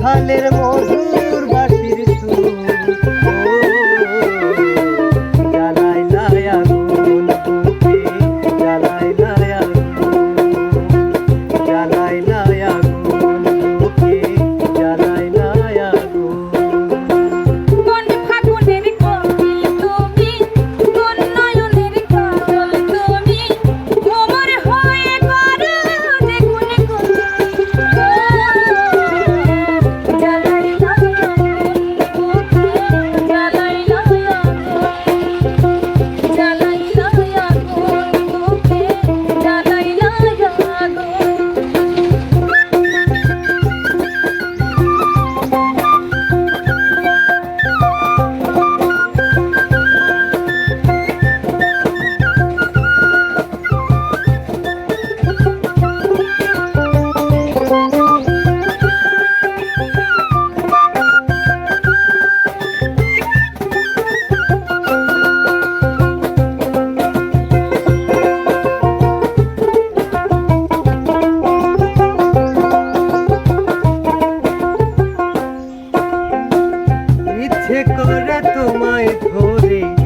আকাশের চান তোমায় ধরে